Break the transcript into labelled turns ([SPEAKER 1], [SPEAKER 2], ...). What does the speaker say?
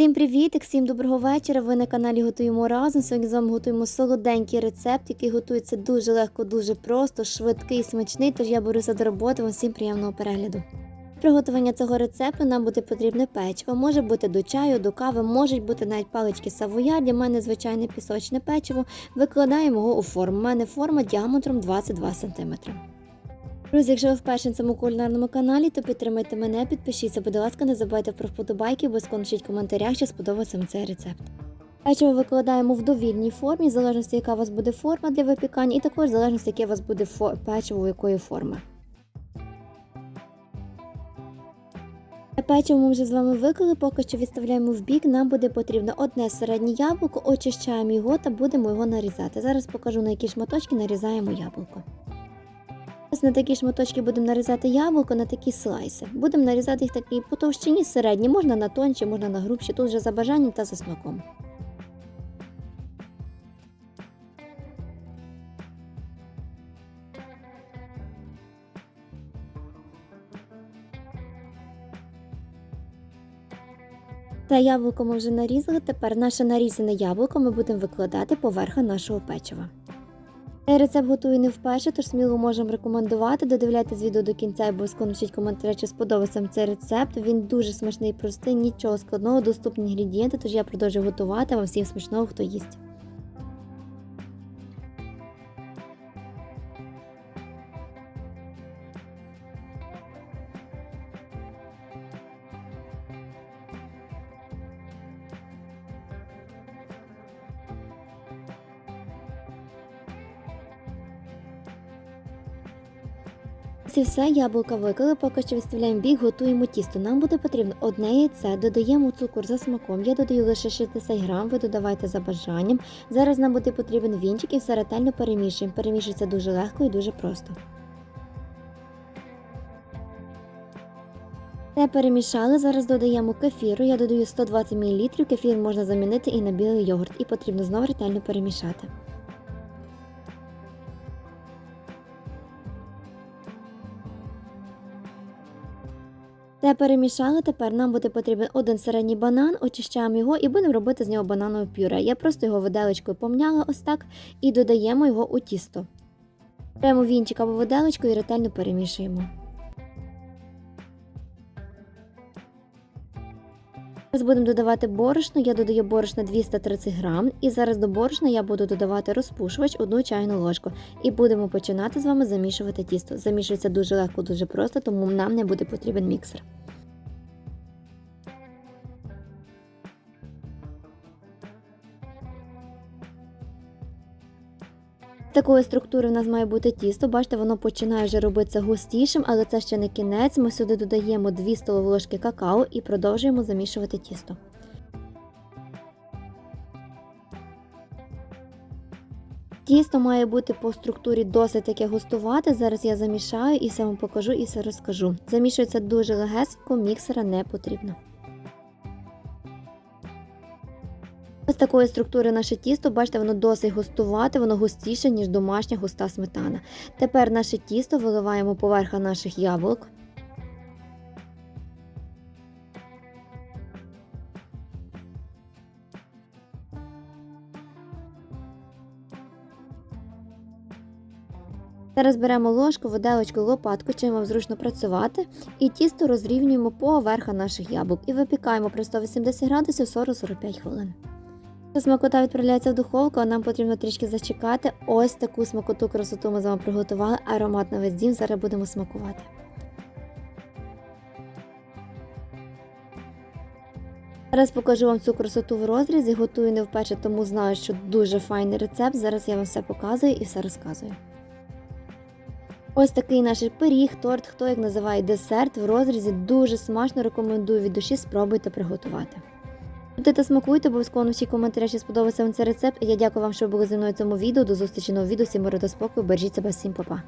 [SPEAKER 1] Всім привіт, всім доброго вечора. Ви на каналі Готуємо разом. Сьогодні з вами готуємо солоденький рецепт, який готується дуже легко, дуже просто, швидкий, смачний. Тож я беруся до роботи. Вам всім приємного перегляду. Приготування цього рецепту нам буде потрібне печиво. Може бути до чаю, до кави, можуть бути навіть палички савоя. Для мене звичайне пісочне печиво. Викладаємо його у форму. У мене форма діаметром 22 см. Друзі, якщо ви вперше на цьому кулінарному каналі, то підтримайте мене, підпишіться, будь ласка, не забувайте про вподобайки, обов'язково напишіть в коментарях, чи сподобався вам цей рецепт. Печиво викладаємо в довільній формі, в залежності, яка у вас буде форма для випікання, і також в залежності, яке у вас буде печиво, якої форми. Печиво ми вже з вами виклали, поки що відставляємо в бік. Нам буде потрібно одне середнє яблуко, очищаємо його та будемо його нарізати. Зараз покажу на які шматочки нарізаємо яблуко. Ось на такі шматочки будемо нарізати яблуко на такі слайси. Будемо нарізати їх такі по товщині середні, можна на тонші, можна на грубші, тут вже за бажанням та за смаком. Та яблуко ми вже нарізали. Тепер наше нарізане яблуко ми будемо викладати поверха нашого печива. Цей рецепт готую не вперше, тож сміло можемо рекомендувати. Додивляйтесь відео до кінця і обов'язково напишіть коментарі, чи сподобався цей рецепт. Він дуже смачний і простий, нічого складного, доступні інгредієнти, тож я продовжую готувати вам всім смачного, хто їсть. І все, яблука виклали, поки що відставляємо в бік, готуємо тісто. Нам буде потрібно одне яйце, додаємо цукор за смаком. Я додаю лише 60 грам, ви додавайте за бажанням. Зараз нам буде потрібен вінчик і все ретельно перемішуємо. Перемішується дуже легко і дуже просто. Те перемішали, зараз додаємо кефіру. Я додаю 120 мл, кефір можна замінити і на білий йогурт, і потрібно знову ретельно перемішати. Те перемішали, тепер нам буде потрібен один середній банан, очищаємо його і будемо робити з нього бананове пюре. Я просто його виделечкою помняла ось так і додаємо його у тісто. Беремо вінчик або виделечку і ретельно перемішуємо. Зараз будемо додавати борошно. Я додаю борошно 230 грам, і зараз до борошна я буду додавати розпушувач одну чайну ложку. І будемо починати з вами замішувати тісто. Замішується дуже легко, дуже просто, тому нам не буде потрібен міксер. Такої структури в нас має бути тісто. Бачите, воно починає вже робитися густішим, але це ще не кінець. Ми сюди додаємо 2 столові ложки какао і продовжуємо замішувати тісто. Тісто має бути по структурі досить таке густувати. Зараз я замішаю і все вам покажу і все розкажу. Замішується дуже легесенько, міксера не потрібно. Такої структури наше тісто, бачите, воно досить густувати, воно густіше, ніж домашня густа сметана. Тепер наше тісто виливаємо поверха наших яблук. Зараз беремо ложку, виделочку, лопатку, чим вам зручно працювати, і тісто розрівнюємо поверха наших яблук і випікаємо при 180 градусів 40-45 хвилин. Смакота відправляється в духовку, а нам потрібно трішки зачекати. Ось таку смакоту красоту ми з вами приготували. Аромат на весь дім. Зараз будемо смакувати. Зараз покажу вам цю красоту в розрізі. Готую не вперше, тому знаю, що дуже файний рецепт. Зараз я вам все показую і все розказую. Ось такий наш пиріг, торт, хто як називає десерт в розрізі. Дуже смачно рекомендую від душі спробуйте приготувати. Будете смакуйте, обов'язково всі коментарі, що сподобався вам цей рецепт. Я дякую вам, що були зі мною в цьому відео. До зустрічі нового відео. Всім миру та спокою. Бережіть себе всім, па-па.